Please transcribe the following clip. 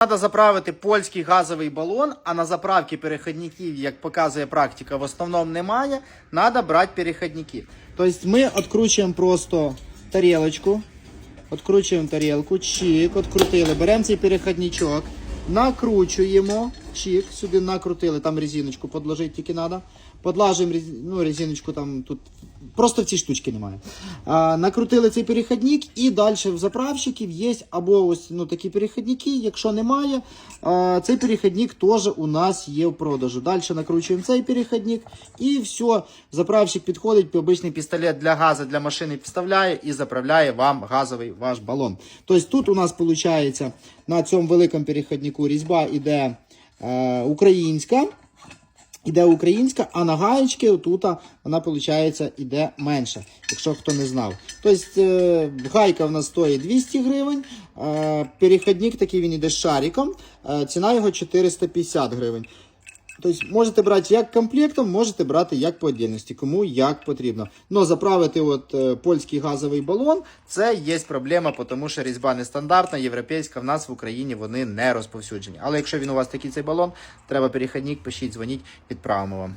Треба заправити польський газовий балон, а на заправки переходників, як показує практика, в основному немає. Треба брати переходники. Тобто ми відкручуємо просто тарілочку, відкручуємо тарілку, чик, відкрутили, беремо цей переходничок, накручуємо, чик, сюди накрутили, там резиночку подложити тільки треба. Подлажуємо рез- ну, резиночку там тут. Просто в цій штучці немає. А, накрутили цей перехідник і далі в заправщиків є або ось ну, такі перехідники. Якщо немає, а, цей перехідник теж у нас є в продажу. Далі накручуємо цей перехідник і все. Заправщик підходить, обичний пістолет для газу для машини підставляє і заправляє вам газовий ваш балон. Тобто тут у нас виходить на цьому великому перехіднику різьба іде е, українська. Іде українська, а на гаєчки тут вона, виходить, іде менше, якщо хто не знав. Тобто е, гайка в нас стоїть 200 гривень, е, перехідник такий він іде з шариком, е, ціна його 450 гривень. Тобто можете брати як комплектом, можете брати як по отдельності, кому як потрібно. Но заправити от е, польський газовий балон це є проблема, тому що різьба нестандартна, європейська. В нас в Україні вони не розповсюджені. Але якщо він у вас такий цей балон, треба перехідник, пишіть, дзвоніть, відправимо вам.